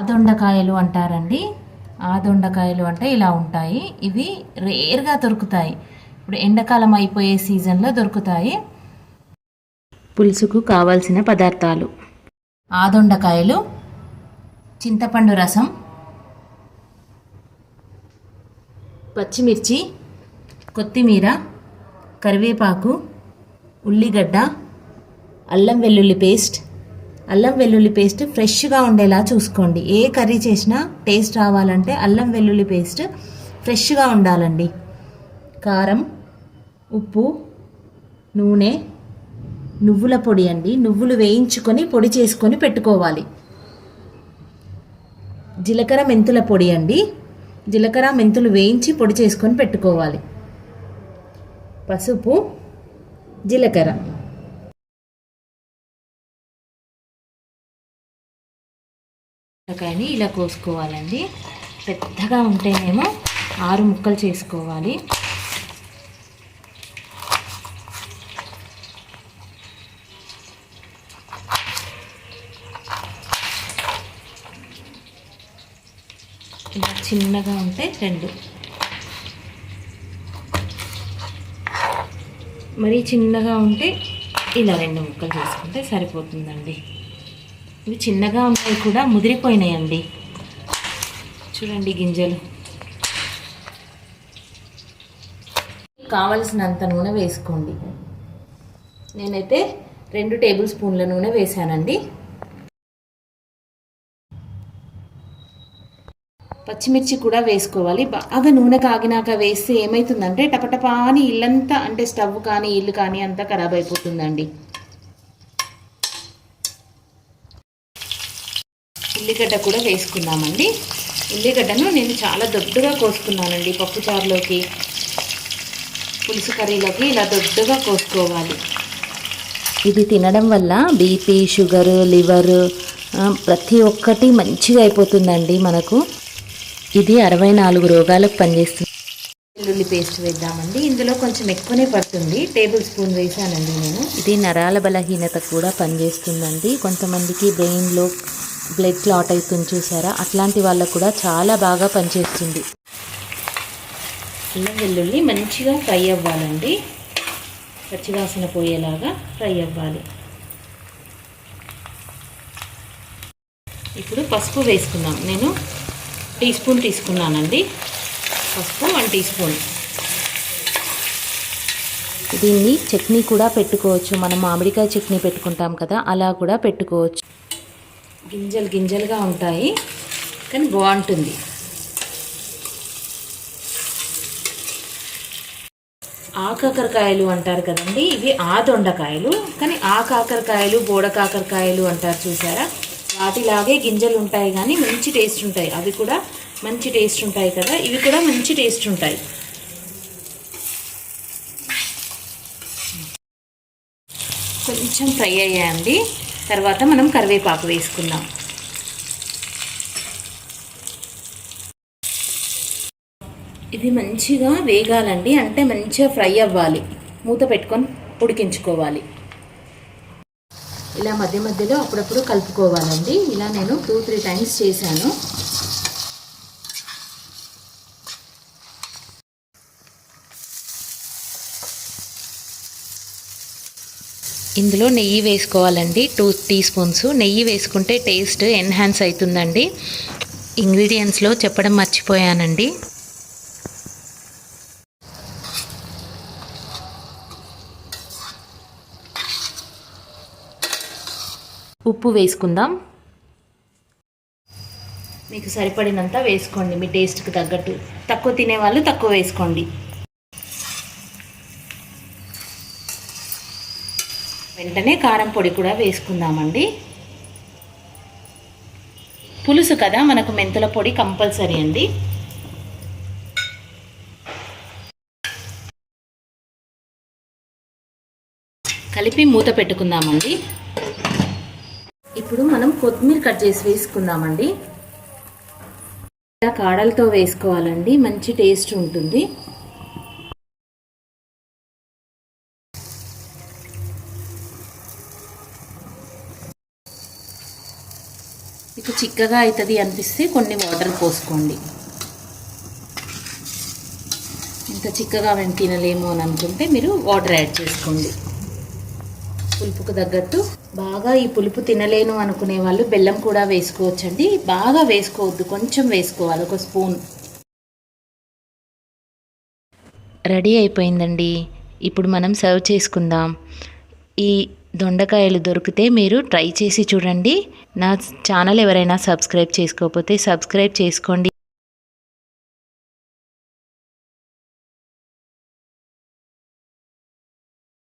ఆదొండకాయలు అంటారండి. ఆదొండకాయలు అంటే ఇలా ఉంటాయి. ఇవి రేర్గా దొరుకుతాయి. ఇప్పుడు ఎండాకాలం అయిపోయే సీజన్లో దొరుకుతాయి. పులుసుకు కావాల్సిన పదార్థాలు. ఆదొండకాయలు చింతపండు రసం పచ్చిమిర్చి కొత్తిమీర కరివేపాకు ఉల్లిగడ్డ అల్లం వెల్లుల్లి పేస్ట్ అల్లం వెల్లుల్లి పేస్ట్ ఫ్రెష్గా ఉండేలా చూసుకోండి. ఏ కర్రీ చేసినా టేస్ట్ రావాలంటే అల్లం వెల్లుల్లి పేస్ట్ ఫ్రెష్గా ఉండాలండి. కారం ఉప్పు నూనె నువ్వుల పొడి అండి. నువ్వులు వేయించుకొని పొడి చేసుకొని పెట్టుకోవాలి. జీలకర్ర మెంతుల పొడి అండి. జీలకర్ర మెంతులు వేయించి పొడి చేసుకొని పెట్టుకోవాలి. పసుపు జీలకర్ర. కానీ ఇలా కోసుకోవాలండి. పెద్దగా ఉంటేనేమో ఆరు ముక్కలు చేసుకోవాలి. ఇలా చిన్నగా ఉంటే రెండు. మరీ చిన్నగా ఉంటే ఇలా రెండు ముక్కలు చేసుకుంటే సరిపోతుందండి. ఇవి చిన్నగా ఉన్నాయి కూడా ముదిరిపోయినాయండి. చూడండి గింజలు. కావలసినంత నూనె వేసుకోండి. నేనైతే రెండు టేబుల్ స్పూన్ల నూనె వేసానండి పచ్చిమిర్చి కూడా వేసుకోవాలి. బాగా నూనె కాగినాక వేస్తే ఏమవుతుందంటే టపటపా అని ఇల్లంతా అంటే స్టవ్ కానీ ఇల్లు కానీ అంతా ఖరాబ్ అయిపోతుందండి. ఉల్లిగడ్డ కూడా వేసుకున్నామండి ఉల్లిగడ్డను నేను చాలా దొడ్డుగా కోసుకున్నానండి పప్పుచారులోకి పులుసు కర్రీలోకి ఇలా దొడ్డుగా కోసుకోవాలి. ఇది తినడం వల్ల బీపీ షుగర్ లివర్ ప్రతి ఒక్కటి మంచిగా అయిపోతుందండి మనకు. ఇది అరవై నాలుగు రోగాలకు పనిచేస్తుంది. వెల్లుల్లి పేస్ట్ వేద్దామండి. ఇందులో కొంచెం ఎక్కువనే పడుతుంది. టేబుల్ స్పూన్ వేసానండి నేను. ఇది నరాల బలహీనత కూడా పనిచేస్తుందండి. కొంతమందికి బ్రెయిన్లో బ్లడ్ క్లాట్ అవుతుంది చూసారా? అట్లాంటి వాళ్ళకు కూడా చాలా బాగా పనిచేస్తుంది. అల్లం వెల్లుల్లి మంచిగా ఫ్రై అవ్వాలండి. పచ్చివాసన పోయేలాగా ఫ్రై అవ్వాలి. ఇప్పుడు పసుపు వేసుకుందాం. నేను టీ స్పూన్ తీసుకున్నానండి. పసుపు వన్ టీ స్పూన్. దీన్ని చట్నీ కూడా పెట్టుకోవచ్చు. మనం మామిడికాయ చట్నీ పెట్టుకుంటాం కదా అలా కూడా పెట్టుకోవచ్చు. గింజలు గింజలుగా ఉంటాయి కానీ బాగుంటుంది. ఆకాకరకాయలు అంటారు కదండి ఇవి ఆ దొండకాయలు కానీ ఆ కాకరకాయలు బోడ కాకరకాయలు అంటారు చూసారా? వాటిలాగే గింజలు ఉంటాయి కానీ మంచి టేస్ట్ ఉంటాయి. అవి కూడా మంచి టేస్ట్ ఉంటాయి కదా ఇవి కూడా మంచి టేస్ట్ ఉంటాయి. కొంచెం ఫ్రై అయ్యాయండి. తర్వాత మనం కరివేపాకు వేసుకుందాం. ఇది మంచిగా వేగాలండి అంటే మంచిగా ఫ్రై అవ్వాలి. మూత పెట్టుకొని ఉడికించుకోవాలి. ఇలా మధ్య మధ్యలో అప్పుడప్పుడు కలుపుకోవాలండి. ఇలా నేను టూ త్రీ టైమ్స్ చేశాను. ఇందులో నెయ్యి వేసుకోవాలండి. టూ టీ స్పూన్స్ నెయ్యి వేసుకుంటే టేస్ట్ ఎన్హాన్స్ అవుతుందండి. ఇంగ్రీడియంట్స్లో చెప్పడం మర్చిపోయానండి. ఉప్పు వేసుకుందాం. మీకు సరిపడినంత వేసుకోండి మీ టేస్ట్కి తగ్గట్టు. తక్కువ తినేవాళ్ళు తక్కువ వేసుకోండి. వెంటనే కారం పొడి కూడా వేసుకుందామండి. పులుసు కదా మనకు మెంతుల పొడి కంపల్సరీ అండి. కలిపి మూత పెట్టుకుందామండి. ఇప్పుడు మనం కొత్తిమీర కట్ చేసి వేసుకుందామండి. ఇలా కాడలతో వేసుకోవాలండి మంచి టేస్ట్ ఉంటుంది. మీకు చిక్కగా అవుతుంది అనిపిస్తే కొన్ని వాటర్ పోసుకోండి. ఇంత చిక్కగా మేము తినలేము అని అనుకుంటే మీరు వాటర్ యాడ్ చేసుకోండి. పులుపుకు తగ్గట్టు బాగా ఈ పులుపు తినలేను అనుకునే వాళ్ళు బెల్లం కూడా వేసుకోవచ్చండి. బాగా వేసుకోవద్దు కొంచెం వేసుకోవాలి ఒక స్పూన్. రెడీ అయిపోయిందండి. ఇప్పుడు మనం సర్వ్ చేసుకుందాం. ఈ దొండకాయలు దొరికితే మీరు ట్రై చేసి చూడండి. నా ఛానల్ ఎవరైనా సబ్స్క్రైబ్ చేసుకోకపోతే సబ్స్క్రైబ్ చేసుకోండి.